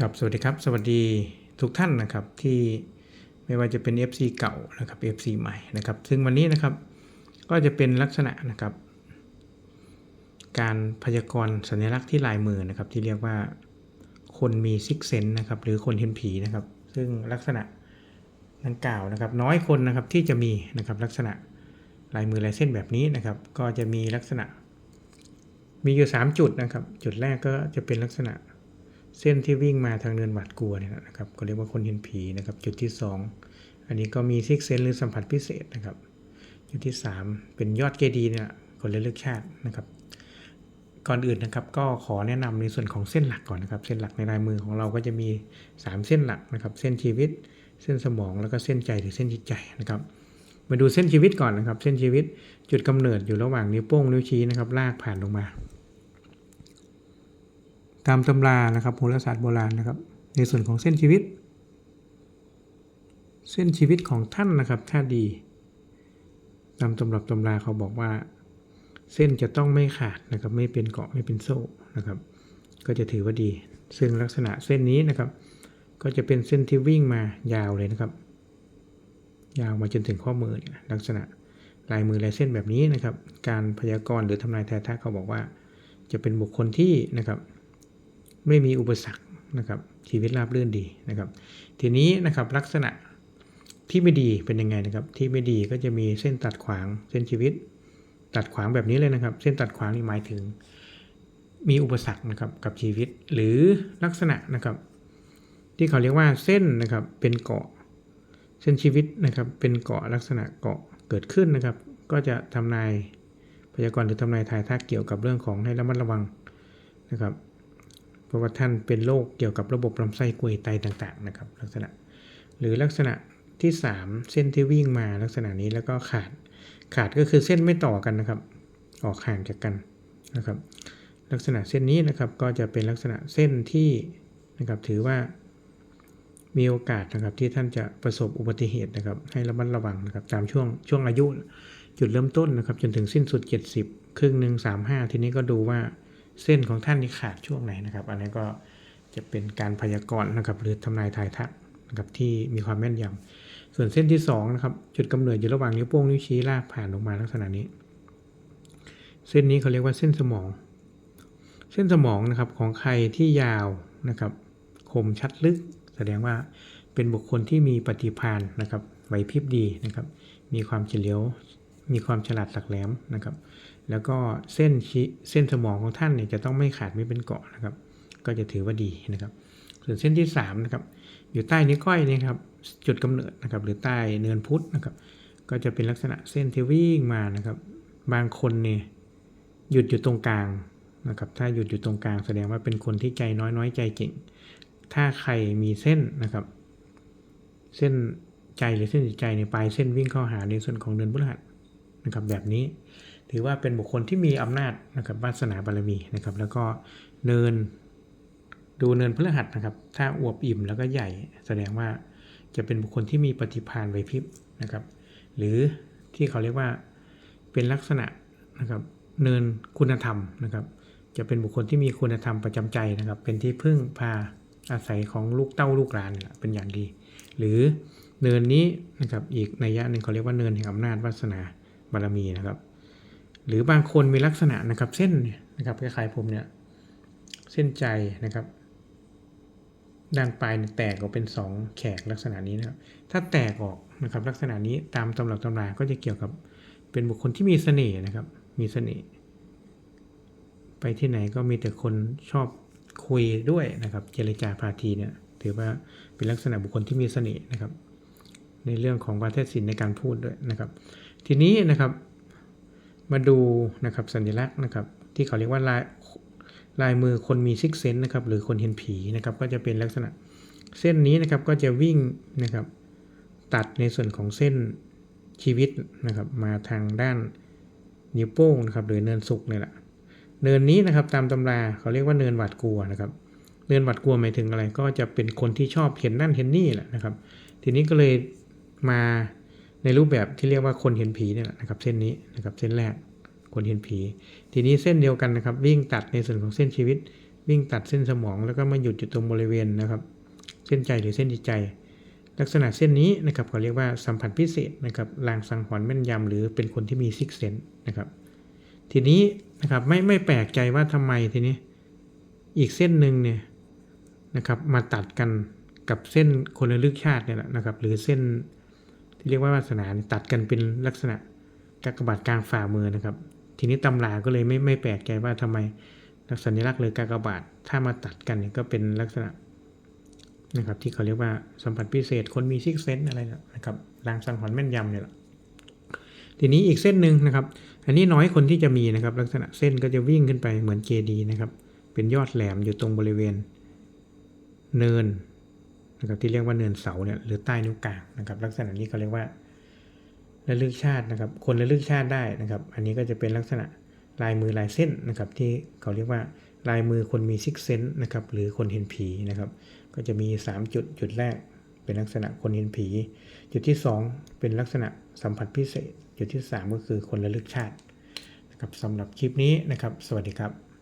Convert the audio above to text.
ครับสวัสดีครับ สวัสดีทุกท่านนะครับที่ไม่ว่าจะเป็น FC เก่านะครับ FC ใหม่นะครับ ซึ่งวันนี้นะครับก็จะเป็นลักษณะนะครับ การพยากรณ์สัญลักษณ์ที่ลายมือนะครับ ที่เรียกว่าคนมีซิกเซนนะครับ หรือคนเห็นผีนะครับ ซึ่งลักษณะดังกล่าวนะครับ น้อยคนนะครับที่จะมีนะครับลักษณะลายมือลายเส้นแบบนี้นะครับ ก็จะมีลักษณะ มีอยู่ 3 จุดนะครับ จุดแรกก็จะเป็นลักษณะ เส้นที่วิ่งมาทางเนินหวาดกลัวเนี่ยนะครับก็เรียกว่าคนเห็นผีนะครับจุดที่ 2 อันนี้ก็มีซิกเซนหรือสัมผัสพิเศษนะครับจุดที่ 3 เป็นยอดเกดีเนี่ยคนละเลือกชาตินะครับก่อนอื่นนะครับก็ขอแนะนำในส่วนของเส้นหลักก่อนนะครับ เส้นหลักในลายมือของเราก็จะมี 3 เส้นหลักนะครับ เส้นชีวิต เส้นสมองแล้วก็เส้นใจหรือเส้นจิตใจนะครับ มาดูเส้นชีวิตก่อนนะครับ เส้นชีวิตจุดกำเนิดอยู่ระหว่างนิ้วโป้งนิ้วชี้นะครับลากผ่านลงมา ตามตำรานะครับโหราศาสตร์โบราณนะครับ ในส่วนของเส้นชีวิต เส้นชีวิตของท่านนะครับ ถ้าดีตามตำรับตำราเขาบอกว่า เส้นจะต้องไม่ขาดนะครับ ไม่เป็นเกาะไม่เป็นโซ่นะครับ ก็จะถือว่าดี ซึ่งลักษณะเส้นนี้นะครับ ก็จะเป็นเส้นที่วิ่งมายาวเลยนะครับ ยาวมาจนถึงข้อมือเนี่ยลักษณะลายมือลายเส้นแบบนี้นะครับ การพยากรณ์หรือทำนายทายทักเขาบอกว่า จะเป็นบุคคลที่นะครับ ไม่มีอุปสรรคนะครับชีวิตราบรื่นดีนะครับ ทีนี้นะครับลักษณะที่ไม่ดีเป็นยังไงนะครับ ที่ไม่ดีก็จะมีเส้นตัดขวางเส้นชีวิต ตัดขวางแบบนี้เลยนะครับ เส้นตัดขวางนี่หมายถึง มีอุปสรรคนะครับกับชีวิต หรือลักษณะนะครับ ที่เขาเรียกว่าเส้นนะครับเป็นเกาะ เส้นชีวิตนะครับ เป็นเกาะลักษณะเกาะเกิดขึ้นนะครับ ก็จะทำนายพยากรณ์หรือทำนายทายทักเกี่ยวกับเรื่องของให้ระมัดระวังนะครับ ราะว่าท่านเป็นโรคเกี่ยวกับระบบลำไส้กลวยไตต่างๆนะครับลักษณะ หรือลักษณะที่ 3 เส้นที่วิ่งมาลักษณะนี้แล้วก็ขาดขาดก็คือเส้นไม่ต่อกันนะครับ ออกห่างจากกันนะครับ ลักษณะเส้นนี้นะครับก็จะเป็นลักษณะเส้นที่นะครับถือว่ามีโอกาสนะครับที่ท่านจะประสบอุบัติเหตุนะครับ ให้ระมัดระวังนะครับตามช่วงช่วงอายุจุดเริ่มต้นนะครับ จนถึงสิ้นสุด 70 ครึ่งหนึ่ง35 ทีนี้ก็ดูว่า เส้นของท่านนี่ขาดช่วงไหนนะครับ อันนี้ก็จะเป็นการพยากรณ์นะครับ หรือทำนายทายทักนะครับที่มีความแม่นยำส่วนเส้นที่2นะครับจุดกำเนิดอยู่ระหว่างนิ้วโป้งนิ้วชี้ลากผ่านลงมาลักษณะนี้ เส้นนี้เขาเรียกว่าเส้นสมอง เส้นสมองนะครับของใครที่ยาวนะครับคมชัดลึก แสดงว่าเป็นบุคคลที่มีปฏิภาณนะครับไหวพริบดีนะครับ มีความเฉลียว มีความฉลาดหลักแหลมนะครับ แล้วก็เส้นชิเส้นสมองของท่านเนี่ยจะต้องไม่ขาดไม่เป็นเกาะนะครับ ก็จะถือว่าดีนะครับ ส่วนเส้นที่3นะครับอยู่ใต้นิ้วก้อยนี่ครับจุดกำเนิดนะครับ หรือใต้เนินพุทธนะครับ ก็จะเป็นลักษณะเส้นที่วิ่งมานะครับ บางคนเนี่ยหยุดอยู่ตรงกลางนะครับ ถ้าหยุดอยู่ตรงกลางแสดงว่าเป็นคนที่ใจน้อยน้อยใจเก่ง ถ้าใครมีเส้นนะครับ เส้นใจหรือเส้นจิตใจในปลายเส้นวิ่งเข้าหาในส่วนของเนินพฤหัส นะครับแบบนี้ ถือว่าเป็นบุคคลที่มีอำนาจนะครับวาสนาบารมีนะครับแล้วก็เนินดูเนินพฤหัสนะครับ ถ้าอวบอิ่มแล้วก็ใหญ่ แสดงว่าจะเป็นบุคคลที่มีปฏิภาณไวพริบนะครับ หรือที่เขาเรียกว่าเป็นลักษณะนะครับ เนินคุณธรรมนะครับ จะเป็นบุคคลที่มีคุณธรรมประจำใจนะครับ เป็นที่พึ่งพาอาศัยของลูกเต้าลูกหลานเป็นอย่างดี หรือเนินนี้นะครับอีกในยะหนึ่งเขาเรียกว่าเนินแห่งอำนาจวาสนา บารมีนะครับ หรือบางคนมีลักษณะนะครับเส้นนะครับคล้ายๆผมเนี่ยเส้นใจนะครับด้านปลายแตกออกเป็นสองแขกลักษณะนี้นะครับ ถ้าแตกออกนะครับ ลักษณะนี้ตามตำรับตำราก็จะเกี่ยวกับเป็นบุคคลที่มีเสน่ห์นะครับ มีเสน่ห์ไปที่ไหนก็มีแต่คนชอบคุยด้วยนะครับ เจรจาพาทีเนี่ยถือว่าเป็นลักษณะบุคคลที่มีเสน่ห์นะครับ ในเรื่องของวาทศิลป์ในการพูดด้วยนะครับ ทีนี้นะครับมาดูนะครับสัญลักษณ์นะครับ ที่เขาเรียกว่าลายลายมือคนมีซิกเซนนะครับหรือคนเห็นผีนะครับก็จะเป็นลักษณะเส้นนี้นะครับก็จะวิ่งนะครับตัดในส่วนของเส้นชีวิตนะครับมาทางด้านนิ้วโป้งนะครับหรือเนินสุกเนี่ยแหละเนินนี้นะครับตามตำราเขาเรียกว่าเนินหวาดกลัวนะครับเนินหวาดกลัวหมายถึงอะไรก็จะเป็นคนที่ชอบเห็นนั่นเห็นนี่แหละนะครับ ทีนี้ก็เลยมา ในรูปแบบที่เรียกว่าคนเห็นผีเนี่ยนะครับเส้นนี้นะครับเส้นแรกคนเห็นผี ทีนี้เส้นเดียวกันนะครับ วิ่งตัดในส่วนของเส้นชีวิต วิ่งตัดเส้นสมองแล้วก็มาหยุดอยู่ตรงบริเวณนะครับ เส้นใจหรือเส้นจิตใจ ลักษณะเส้นนี้นะครับเขาเรียกว่าสัมผัสพิเศษนะครับลางสังหรณ์แม่นยำหรือเป็นคนที่มีซิกเซนนะครับ ทีนี้นะครับไม่ไม่แปลกใจว่าทำไมทีนี้อีกเส้นหนึ่งเนี่ยนะครับมาตัดกันกับเส้นคนละลึกชาติเนี่ยแหละนะครับ หรือเส้น ที่เรียกว่าวาสนาตัดกันเป็นลักษณะกากบาทกลางฝ่ามือนะครับ ทีนี้ตำราก็เลยไม่ไม่แปลกใจว่าทำไมลักษณะลักษณ์เลยกากบาทถ้ามาตัดกันเนี่ยก็เป็นลักษณะนะครับ ที่เขาเรียกว่าสัมผัสพิเศษคนมีซิกเซนอะไรนะครับลางสังหรณ์แม่นยำเนี่ยแหละทีนี้อีกเส้นหนึ่งนะครับ อันนี้น้อยคนที่จะมีนะครับ ลักษณะเส้นก็จะวิ่งขึ้นไปเหมือนเจดีนะครับ เป็นยอดแหลมอยู่ตรงบริเวณ เนิน นะครับที่เรียกว่าเนินเสาเนี่ยหรือใต้นิ้วกลางนะครับ ลักษณะนี้เขาเรียกว่าระลึกชาตินะครับ คนระลึกชาติได้นะครับ อันนี้ก็จะเป็นลักษณะลายมือลายเส้นนะครับ ที่เขาเรียกว่าลายมือคนมีซิกเซนนะครับหรือคนเห็นผีนะครับ ก็จะมี 3 จุดจุดแรก เป็นลักษณะคนเห็นผี จุดที่ 2 เป็นลักษณะสัมผัสพิเศษ จุดที่ 3 ก็คือคนระลึกชาตินะครับสำหรับคลิปนี้นะครับ สวัสดีครับ